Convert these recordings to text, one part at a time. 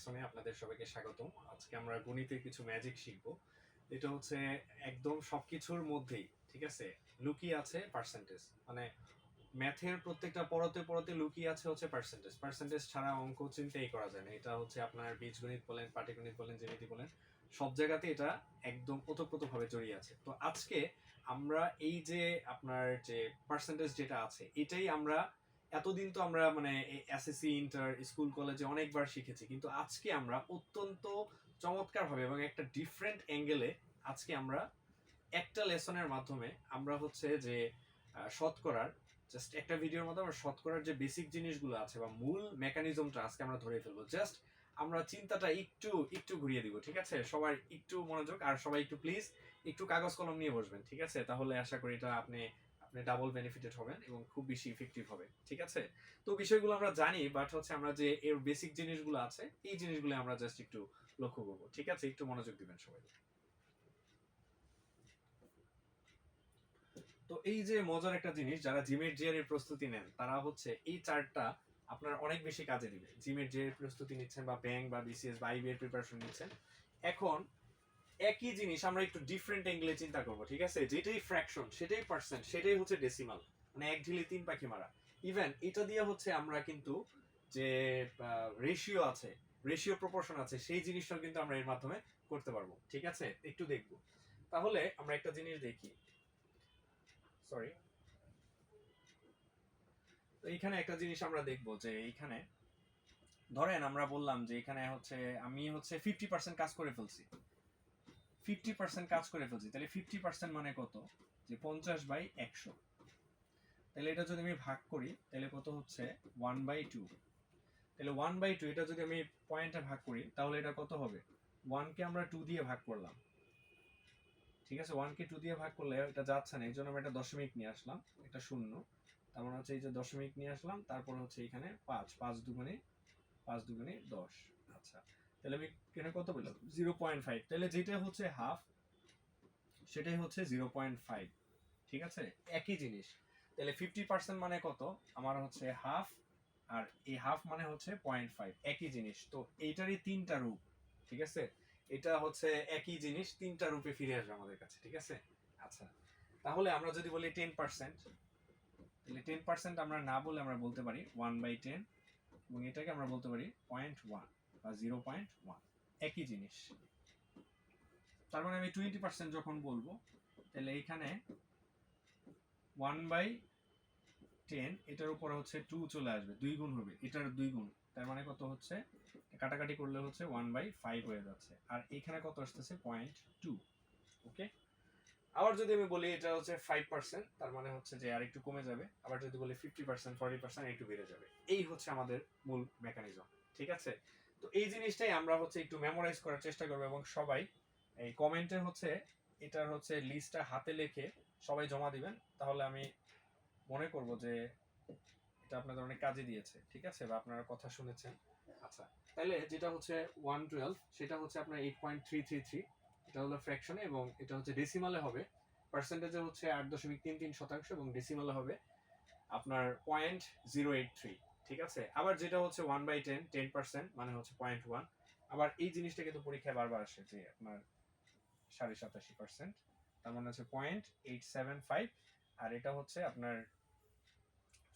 লেসনে আপনাদের সবাইকে স্বাগতম। আজকে আমরা গণিতের কিছু ম্যাজিক শিখব। এটা হচ্ছে একদম সবকিছুর মধ্যেই, ঠিক আছে? লুকিয়ে আছে পার্সেন্টেজ মানে ম্যাথের প্রত্যেকটা পড়তে পড়তে লুকিয়ে আছে হচ্ছে পার্সেন্টেজ পার্সেন্টেজ ছাড়া অঙ্ক চিন্তাই করা যায় না। এটা হচ্ছে আপনার বীজগণিত বলেন, পাটিগণিত বলেন, জ্যামিতি বলেন, সব জায়গাতে এটা একদম ওতপ্রোতভাবে জড়িয়ে আছে। তো আজকে আমরা এই যে আপনার যে পার্সেন্টেজ যেটা আছে, এটাই আমরা এতদিন তো আমরা মানে এসএসসি ইন্টার স্কুল কলেজে অনেকবার শিখেছি, কিন্তু আজকে আমরা অত্যন্ত চমৎকার ভাবে এবং একটা ডিফারেন্ট অ্যাঙ্গেলে আজকে আমরা একটা লেসনের মাধ্যমে আমরা হচ্ছে যে শতকরার জাস্ট একটা ভিডিওর মধ্যে আমরা শতকরার যে বেসিক জিনিসগুলো আছে বা মূল মেকানিজমটা আজকে আমরা ধরে ফেলব। জাস্ট আমরা চিন্তাটা একটু একটু ঘুরিয়ে দিব, ঠিক আছে? সবার একটু মনোযোগ আর সবাই একটু প্লিজ একটু কাগজ কলম নিয়ে বসবেন, ঠিক আছে? তাহলে আশা করি এটা আপনি আপনি ডাবল বেনিফিটেড হবেন এবং খুব বেশি ইফেক্টিভ হবে, ঠিক আছে? তো বিষয়গুলো আমরা জানি বাট হচ্ছে আমরা যে এর বেসিক জিনিসগুলো আছে, এই জিনিসগুলো আমরা জাস্ট একটু লক্ষ্য করব, ঠিক আছে? একটু মনোযোগ দিবেন সবাই। তো এই যে মজার একটা জিনিস, যারা জিমের জিয়ার এর প্রস্তুতি নেন, তারা হচ্ছে এই চার্টটা আপনার অনেক বেশি কাজে দিবে। জিমের জিয়ার প্রস্তুতি নিচ্ছেন বা ব্যাংক বা বিসিএস বা আইবি এর প্রিপারেশন নিচ্ছেন। এখন একই জিনিস আমরা একটু ডিফারেন্ট অ্যাঙ্গেলে চিন্তা করব, ঠিক আছে? যেটাই ফ্র্যাকশন সেটাই পার্সেন্ট সেটাই হচ্ছে ডেসিমাল মানে এক ঢিলে তিন পাখি মারা। ইভেন এটা দিয়ে হচ্ছে আমরা কিন্তু যে রেশিও আছে রেশিও প্রপোর্শন আছে, সেই জিনিসটাও কিন্তু আমরা এর মাধ্যমে করতে পারব, ঠিক আছে? একটু দেখব। তাহলে আমরা একটা জিনিস দেখি। সরি তো এইখানে একটা জিনিস আমরা দেখব যে এইখানে, ধরেন আমরা বললাম যে এখানে হচ্ছে আমি হচ্ছে ফিফটি পার্সেন্ট কাজ করে ফেলছি। ফিফটি পার্সেন্ট কাজ করে ফেলছি, তাহলে ফিফটি পার্সেন্ট মানে কত? যে পঞ্চাশ বাই একশো। তাহলে এটা যদি আমি ভাগ করি, তাহলে কত হচ্ছে? ওয়ান বাই টু তাহলে ওয়ান বাই টু এটা যদি আমি পয়েন্টে ভাগ করি, তাহলে এটা কত হবে? ওয়ানকে আমরা টু দিয়ে ভাগ করলাম। ঠিক আছে? ওয়ানকে টু দিয়ে ভাগ করলে এটা যাচ্ছে না, এই জন্য আমি একটা দশমিক নিয়ে আসলাম, এটা শূন্য। তার মানে হচ্ছে এই যে দশমিক নিয়ে আসলাম, তারপর হচ্ছে এখানে পাঁচ পাঁচ দুগুণে পাঁচ দুগুণে দশ। আচ্ছা। তাহলে আমি এখানে কত পেলাম? জিরো পয়েন্ট ফাইভ তাহলে যেটা হচ্ছে হাফ সেটাই হচ্ছে জিরো পয়েন্ট ফাইভ ঠিক আছে? একই জিনিস। তাহলে ফিফটি পার্সেন্ট মানে কত? আমার হচ্ছে হাফ আর এই হাফ মানে হচ্ছে পয়েন্ট ফাইভ একই জিনিস। তো এইটারই তিনটা রূপ। ঠিক আছে? এটা হচ্ছে একই জিনিস, তিনটা রূপে ফিরে আসবে আমাদের কাছে। ঠিক আছে? আচ্ছা। তাহলে আমরা যদি বলি টেন পার্সেন্ট তাহলে টেন পার্সেন্ট আমরা না বলে আমরা বলতে পারি ওয়ান বাই টেন এবং এটাকে আমরা বলতে পারি পয়েন্ট ওয়ান বা জিরো পয়েন্ট ওয়ান একই জিনিস। তার মানে আমি টোয়েন্টি পার্সেন্ট যখন বলব, তাহলে এইখানে ওয়ান বাই টেন এটার উপরে হচ্ছে টু চলে আসবে, দুই গুণ হবে, এটার দুই গুণ। তার মানে কত হচ্ছে? কাটাকাটি করলে হচ্ছে ওয়ান বাই ফাইভ হয়ে যাচ্ছে। আর এখানে কত আসতেছে? পয়েন্ট টু ওকে আবার যদি আমি বলি এটা হচ্ছে ফাইভ পার্সেন্ট তার মানে হচ্ছে যে আর একটু কমে যাবে। আবার যদি বলি ফিফটি পার্সেন্ট ফর্টি পার্সেন্ট একটু বেড়ে যাবে। এই হচ্ছে আমাদের মূল মেকানিজম ঠিক আছে? তো এই জিনিসটাই আমরা হচ্ছে একটু মেমোরাইজ করার চেষ্টা করব এবং সবাই, এই কমেন্টে হচ্ছে, এটার হচ্ছে লিস্টটা হাতে লিখে সবাই জমা দিবেন। তাহলে আমি মনে করব যে এটা আপনাদের অনেক কাজে দিয়েছে, ঠিক আছে? বা আপনারা কথা শুনেছেন। আচ্ছা তাহলে যেটা হচ্ছে ওয়ান টুয়েলভ সেটা হচ্ছে আপনার eight point three three three এটা হলো ফ্র্যাকশনে এবং এটা হচ্ছে ডেসিমালে হবে। পার্সেন্টেজে হচ্ছে আট দশমিক তিন তিন শতাংশ এবং ডেসিমালে হবে আপনার পয়েন্ট জিরো এইট থ্রি ঠিক আছে? আবার যেটা হচ্ছে one by ten ten percent মানে হচ্ছে পয়েন্ট ওয়ান আবার এই জিনিসটা কিন্তু পরীক্ষায় বারবার আসে যে আপনার সাড়ে সাতাশি পার্সেন্ট তার মানে হচ্ছে পয়েন্ট এইট সেভেন ফাইভ আর এটা হচ্ছে আপনার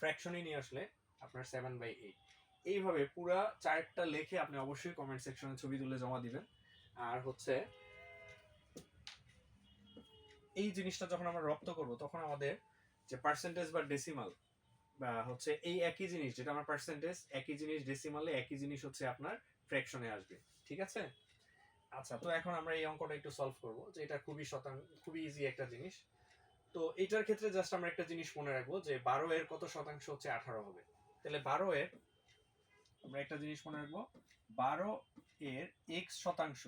ফ্র্যাকশনে নিয়ে আসলে আপনার সেভেন বাই এইট এইভাবে পুরা চার্টটা লিখে আপনি অবশ্যই কমেন্ট সেকশনে ছবি তুলে জমা দিবেন। আর হচ্ছে এই জিনিসটা যখন আমরা রপ্ত করব, তখন আমাদের যে পার্সেন্টেজ বা ডেসিমাল হচ্ছে এই একই জিনিস যেটা আমার পার্সেন্টেজ একই জিনিস ডেসিমালে একই জিনিস হচ্ছে আপনার ফ্র্যাকশনে আসবে। ঠিক আছে? আচ্ছা তো এখন আমরা এই অঙ্কটা একটু সলভ করব যে এটা খুবই শতাংশ খুবই ইজি একটা জিনিস। তো এটার ক্ষেত্রে জাস্ট আমরা একটা জিনিস মনে রাখব যে বারো এর কত শতাংশ হচ্ছে আঠারো হবে। তাহলে বারো এর আমরা একটা জিনিস মনে রাখব, বারো এর এক্স শতাংশ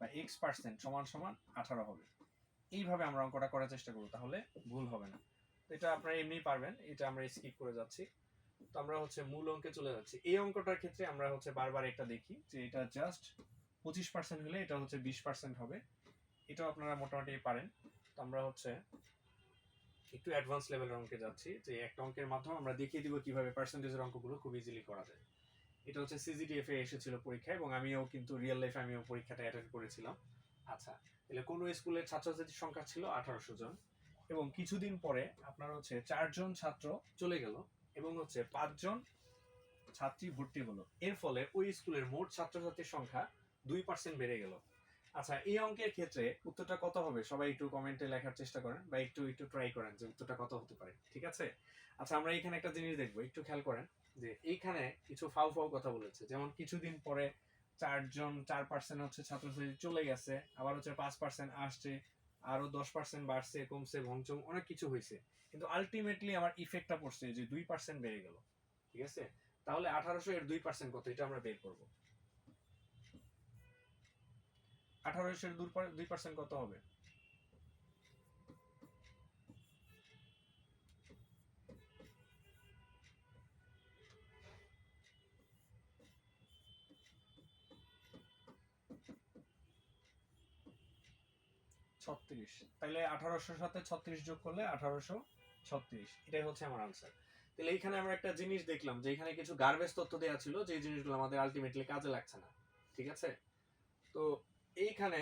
বা এক্স পার্সেন্ট সমান সমান আঠারো হবে। এইভাবে আমরা অঙ্কটা করার চেষ্টা করব, তাহলে ভুল হবে না। এটা আপনারা এমনি পারবেন, এটা আমরা স্কিপ করে যাচ্ছি। তো আমরা হচ্ছে মূল অঙ্কে চলে যাচ্ছি। এই অঙ্কটার ক্ষেত্রে আমরা হচ্ছে বারবার একটা দেখি যে এটা জাস্ট পঁচিশ পার্সেন্ট হলে এটা হচ্ছে বিশ পার্সেন্ট হবে। এটাও আপনারা মোটামুটি পারেন। তো আমরা হচ্ছে একটু অ্যাডভান্স লেভেলের অঙ্কে যাচ্ছি। যে একটা অঙ্কের মাধ্যমে আমরা দেখিয়ে দিব কীভাবে পার্সেন্টেজের অঙ্কগুলো খুব ইজিলি করা যায়। এটা হচ্ছে সিজিডিএফ এ এসেছিল পরীক্ষা এবং আমিও কিন্তু রিয়েল লাইফে আমিও পরীক্ষাটা অ্যাটেন্ড করেছিলাম। আচ্ছা তাহলে কোনো স্কুলের ছাত্রছাত্রীর সংখ্যা ছিল আঠারোশো জন। এবং কিছুদিন পরে আপনার হচ্ছে চারজন ছাত্র চলে গেল এবং হচ্ছে পাঁচজন ছাত্রী ভর্তি হলো। এর ফলে ওই স্কুলের মোট ছাত্রছাত্রীর সংখ্যা দুই পার্সেন্ট বেড়ে গেল। আচ্ছা এই অঙ্কের ক্ষেত্রে উত্তরটা কত হবে? সবাই একটু কমেন্টে লেখার চেষ্টা করেন বা একটু একটু ট্রাই করেন যে উত্তরটা কত হতে পারে, ঠিক আছে? আচ্ছা আমরা এখানে একটা জিনিস দেখব, একটু খেয়াল করেন যে এইখানে কিছু ফাউ ফাউ কথা বলেছে, যেমন কিছুদিন পরে চারজন, চার পার্সেন্ট হচ্ছে ছাত্রছাত্রী চলে গেছে, আবার হচ্ছে পাঁচ পার্সেন্ট আসছে আরও দশ পার্সেন্ট বাড়ছে, কমছে ভংচং অনেক কিছু হয়েছে। কিন্তু আলটিমেটলি আমার ইফেক্টটা পড়ছে যে দুই পার্সেন্ট বেড়ে গেল। ঠিক আছে? তাহলে আঠারোশো এর দুই পার্সেন্ট কত? এটা আমরা বের করব। আঠারোশো এর দুই পার্সেন্ট কত হবে? ছত্রিশ তাহলে আঠারোশোর সাথে ছত্রিশ যোগ করলে আঠারোশো ছত্রিশ। এটাই হচ্ছে আমার আনসার তাহলে এইখানে আমরা একটা জিনিস দেখলাম যে এখানে কিছু গার্বেজ তথ্য দেওয়া ছিল যে জিনিসগুলো আমাদের আলটিমেটলি কাজে লাগছে না। ঠিক আছে? তো এইখানে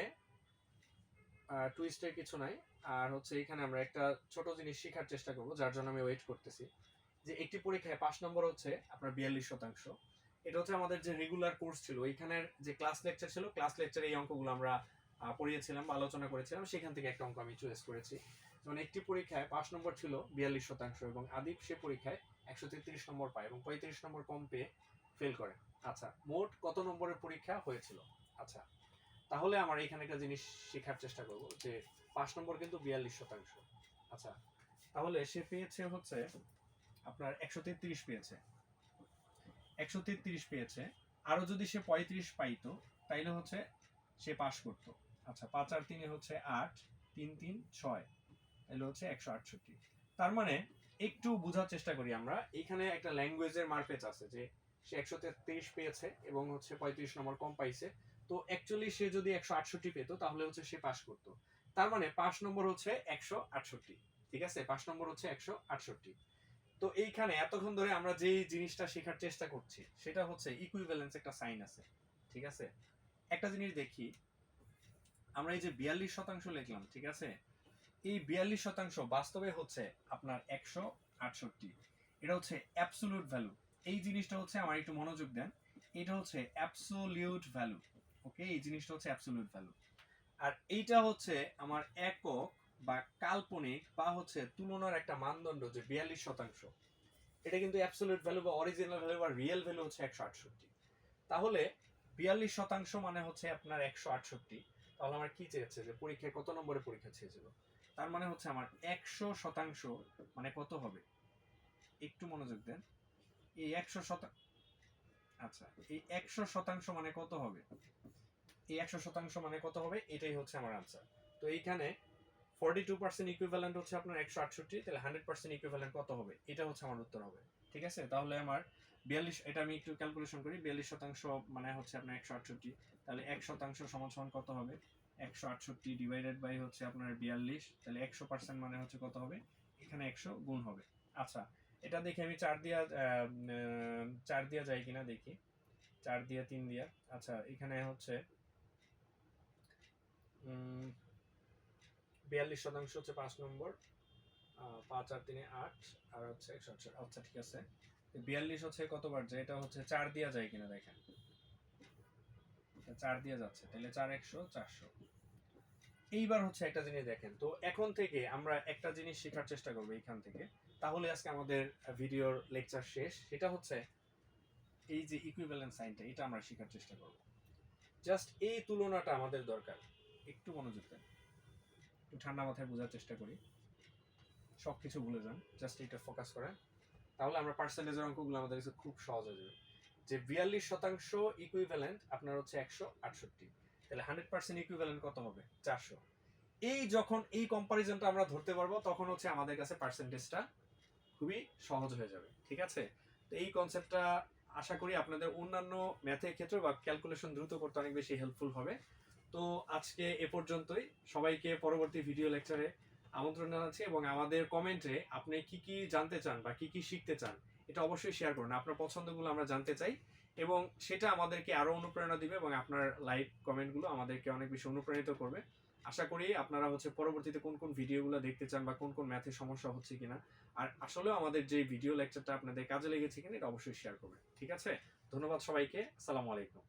টুইস্টের কিছু নাই। আর হচ্ছে এখানে আমরা একটা ছোট জিনিস শেখার চেষ্টা করব, যার জন্য আমি ওয়েট করতেছি। যে একটি পরীক্ষায় পাঁচ নম্বর হচ্ছে আপনার বিয়াল্লিশ শতাংশ। এটা হচ্ছে আমাদের যে রেগুলার কোর্স ছিল ওইখানের যে ক্লাস লেকচার ছিল ক্লাস লেকচারে এই অঙ্কগুলো আমরা পড়িয়েছিলাম বা আলোচনা করেছিলাম, সেখান থেকে একটা অঙ্ক আমি চয়েস করেছি। যেমন একটি পরীক্ষায় পাঁচ নম্বর ছিল বিয়াল্লিশ শতাংশ এবং আদিপ সে পরীক্ষায় একশো তেত্রিশ নম্বর পায় এবং পঁয়ত্রিশ নম্বর কম পেয়ে ফেল করে। আচ্ছা মোট কত নম্বরের পরীক্ষা হয়েছিল? আচ্ছা তাহলে আমার এখানে একটা জিনিস শেখার চেষ্টা করব যে পাঁচ নম্বর কিন্তু বিয়াল্লিশ শতাংশ। আচ্ছা তাহলে সে পেয়েছে হচ্ছে আপনার একশো তেত্রিশ পেয়েছে। একশো তেত্রিশ পেয়েছে। আরও যদি সে পঁয়ত্রিশ পাইতো, তাইলে হচ্ছে সে পাশ করতো। আচ্ছা পাঁচ আর তিনে হচ্ছে আট, তিন তিন, ছয়। তাহলে হচ্ছে একশো আটষট্টি। তার মানে একটু বোঝার চেষ্টা করি আমরা, এখানে একটা ল্যাঙ্গুয়েজের মারপেচ আছে যে সে একশো তেত্রিশ পেয়েছে এবং হচ্ছে পঁয়ত্রিশ নম্বর কম পাইছে। তো অ্যাকচুয়ালি সে যদি একশো আটষট্টি পেতো, তাহলে হচ্ছে সে পাস করতো। তার মানে পাঁচ নম্বর হচ্ছে একশো আটষট্টি, ঠিক আছে? পাঁচ নম্বর হচ্ছে একশো আটষট্টি। তো এইখানে এতক্ষণ ধরে আমরা যে জিনিসটা শেখার চেষ্টা করছি, সেটা হচ্ছে ইকুইভ্যালেন্স একটা সাইন আছে, ঠিক আছে? একটা জিনিস দেখি আমরা এই যে বিয়াল্লিশ শতাংশ লিখলাম, ঠিক আছে? এই বিয়াল্লিশ শতাংশ বাস্তবে হচ্ছে আপনার একশো আটষট্টি। এটা হচ্ছে অ্যাবসোলিউট ভ্যালু এই জিনিসটা হচ্ছে, আমার একটু মনোযোগ দেন, এটা হচ্ছে অ্যাবসোলিউট ভ্যালু ওকে এই জিনিসটা হচ্ছে অ্যাবসোলিউট ভ্যালু আর এইটা হচ্ছে আমার একক বা কাল্পনিক বা হচ্ছে তুলনার একটা মানদণ্ড যে বিয়াল্লিশ শতাংশ। এটা কিন্তু অ্যাবসোলিউট ভ্যালু বা অরিজিনাল ভ্যালু বা রিয়েল ভ্যালু হচ্ছে একশো আটষট্টি। তাহলে বিয়াল্লিশ শতাংশ মানে হচ্ছে আপনার একশো আটষট্টি। তাহলে আমার কি চেয়েছে যে পরীক্ষায় কত নম্বরে পরীক্ষা চেয়েছিল? তার মানে হচ্ছে আমার একশো শতাংশ মানে কত হবে? একটু মনোযোগ দেন। এই একশো শতাংশ আচ্ছা এই একশো শতাংশ মানে কত হবে? এই একশো শতাংশ মানে কত হবে? এটাই হচ্ছে আমার আনসার তো এইখানে ফর্টি টু পার্সেন্ট ইকুইভ্যালেন্ট হচ্ছে আপনার একশো আটষট্টি, তাহলে হান্ড্রেড পার্সেন্ট ইকুইভ্যালেন্ট কত হবে? এটা হচ্ছে আমার উত্তর হবে। ঠিক আছে? তাহলে আমার বিয়াল্লিশ, এটা আমি একটু ক্যালকুলেশন করি, বিয়াল্লিশ শতাংশ মানে হচ্ছে আপনার একশো আটষট্টি। তাহলে এক শতাংশ সমান সমান কত হবে? একশো আটষট্টি ডিভাইডেড বাই হচ্ছে আপনার বিয়াল্লিশ, তাহলে একশো পার্সেন্ট মানে হচ্ছে কত হবে? এখানে একশো গুণ হবে। আচ্ছা এটা দেখে আমি চার দিয়া চার দিয়া যায় কিনা দেখি। চার দিয়া তিন দিয়া। আচ্ছা এখানে হচ্ছে বিয়াল্লিশ শতাংশ হচ্ছে পাঁচ নম্বর পাঁচ আর তিনে আট, আর হচ্ছে একশো আটষট্টি। আচ্ছা ঠিক আছে। বিয়াল্লিশ হচ্ছে কতবার যায় এটা হচ্ছে চার দিয়া যায় কিনা দেখেন। চার দিয়ে যাচ্ছে, তাহলে চার একশো চারশো। এইবার হচ্ছে একটা জিনিস দেখেন, তো এখন থেকে আমরা একটা জিনিস শেখার চেষ্টা করব এইখান থেকে। তাহলে আজকে আমাদের ভিডিওর লেকচার শেষ। সেটা হচ্ছে এই যে ইকুইভ্যালেন্ট সাইনটা এটা আমরা শেখার চেষ্টা করব। জাস্ট এই তুলনাটা আমাদের দরকার। একটু মনোযোগ দেন। একটু ঠান্ডা মাথায় বোঝার চেষ্টা করি। সব কিছু ভুলে যান। জাস্ট এটা ফোকাস করেন। তাহলে আমরা পার্সেন্টেজের অঙ্কগুলো আমাদের কাছে খুব সহজ হয়ে যাবে। যে বিয়াল্লিশ শতাংশ ইকুইভ্যালেন্ট আপনার হচ্ছে একশো আটষট্টি। তাহলে হান্ড্রেড পার্সেন্ট ইকুইভ্যালেন্ট কত হবে? চারশো। এই যখন এই কম্পারিজনটা আমরা ধরতে পারব, তখন হচ্ছে আমাদের কাছে পার্সেন্টেজটা খুবই সহজ হয়ে যাবে। ঠিক আছে? তো এই কনসেপ্টটা আশা করি আপনাদের অন্যান্য ম্যাথের ক্ষেত্রে বা ক্যালকুলেশন দ্রুত করতে অনেক বেশি হেল্পফুল হবে। তো আজকে এ পর্যন্তই। সবাইকে পরবর্তী ভিডিও লেকচারে আমন্ত্রণ জানাচ্ছি এবং আমাদের কমেন্টে আপনি কি কি জানতে চান বা কি কি শিখতে চান, এটা অবশ্যই শেয়ার করুন। আপনার পছন্দগুলো আমরা জানতে চাই এবং সেটা আমাদেরকে আরও অনুপ্রেরণা দিবে এবং আপনার লাইক কমেন্টগুলো আমাদেরকে অনেক বেশি অনুপ্রাণিত করবে। আশা করি আপনারা হচ্ছে পরবর্তীতে কোন কোন ভিডিওগুলো দেখতে চান বা কোন কোন ম্যাথে সমস্যা হচ্ছে কিনা, আর আসলেও আমাদের যে ভিডিও লেকচারটা আপনাদের কাজে লেগেছে কিনা, এটা অবশ্যই শেয়ার করবেন। ঠিক আছে? ধন্যবাদ সবাইকে। আসসালামু আলাইকুম।